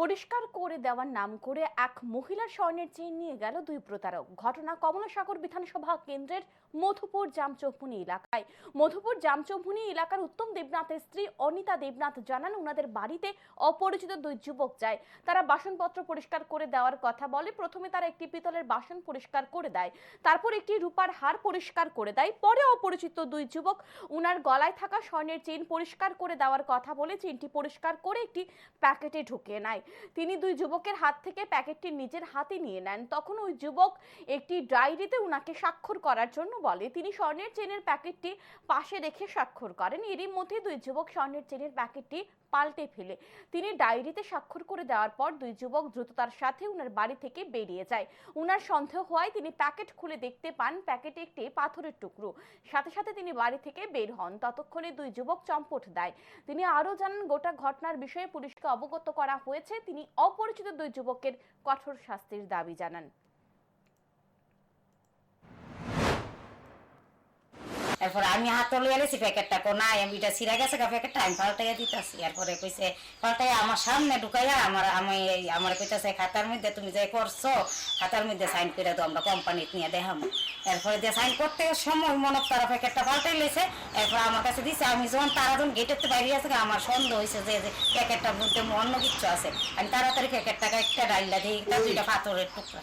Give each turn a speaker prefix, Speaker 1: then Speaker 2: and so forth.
Speaker 1: পরিষ্কার করে দেওয়ার নাম করে এক মহিলার স্বর্ণের চেইন নিয়ে গেল দুই প্রতারক। ঘটনা কমলাসাগর বিধানসভা কেন্দ্রের মধুপুর জামচৌপুনি এলাকায়। মধুপুর জামচৌপুনি এলাকার উত্তম দেবনাথের স্ত্রী অনিতা দেবনাথ জানান ওনাদের বাড়িতে অপরিচিত দুই যুবক যায়। তারা বাসনপত্র পরিষ্কার করে দেওয়ার কথা বলে, প্রথমে তারা একটি পিতলের বাসন পরিষ্কার করে দেয়, তারপর একটি রূপার হার পরিষ্কার করে দেয়, পরে অপরিচিত দুই যুবক উনার গলায় থাকা স্বর্ণের চেইন পরিষ্কার করে দেওয়ার কথা বলে, চেইনটি পরিষ্কার করে একটি প্যাকেটে ঢুকিয়ে নেয়। তিনি দুই যুবকের হাত থেকে প্যাকেটটি নিজের হাতে নিয়ে নেন। তখন ওই যুবক একটি ডায়েরিতে উনাকে স্বাক্ষর করার জন্য বলে, তিনি স্বর্ণের চেনের প্যাকেটটি পাশে রেখে স্বাক্ষর করেন। এরই মধ্যে দুই যুবক স্বর্ণের চেনের প্যাকেটটি পাল্টে ফেলে। তিনি ডায়েরিতে স্বাক্ষর করে দেওয়ার পর দুই যুবক দ্রুততার সাথে উনার বাড়ি থেকে বেরিয়ে যায়। উনার সন্দেহ হওয়ায় তিনি প্যাকেট খুলে দেখতে পান প্যাকেটে একটি পাথরের টুকরো। সাথে সাথে তিনি বাড়ি থেকে বের হন। ততক্ষণে দুই যুবক চম্পট দেয়। তিনি আরও জানান, গোটা ঘটনার বিষয়ে পুলিশকে অবগত করা হয়েছে তিনি অপরিচিত দুই যুবকের কঠোর শাস্তির দাবি জানান।
Speaker 2: এরপর আমি হাত লইয়া লেছি প্যাকেটটা, কো নাই, আমি এটা ছিঁড়া গেছে গা প্যাকেটটা, আমি পাল্টাইয়া দিতেছি। এরপরে কইছে, পাল্টাইয়া আমার সামনে ঢুকাইয়া আমার, আমি আমার কইতাছে, খাতার মধ্যে তুমি যে করছ, খাতার মধ্যে সাইন করে দাও, আমরা কোম্পানিতে নিয়ে দেখাম। এরপরে যে সাইন করতে সময় মনে তারা প্যাকেটটা পাল্টাই লেছে। এরপর আমার কাছে দিছে, আমি যখন তারা যখন গেটের বাইরে আছে আমার সন্দেহ হয়েছে যে প্যাকেটটার মধ্যে অন্য কিছু আছে। আমি তাড়াতাড়ি প্যাকেটটাকে একটা ডাইলা দিই দুইটা পাথরের টুকরা।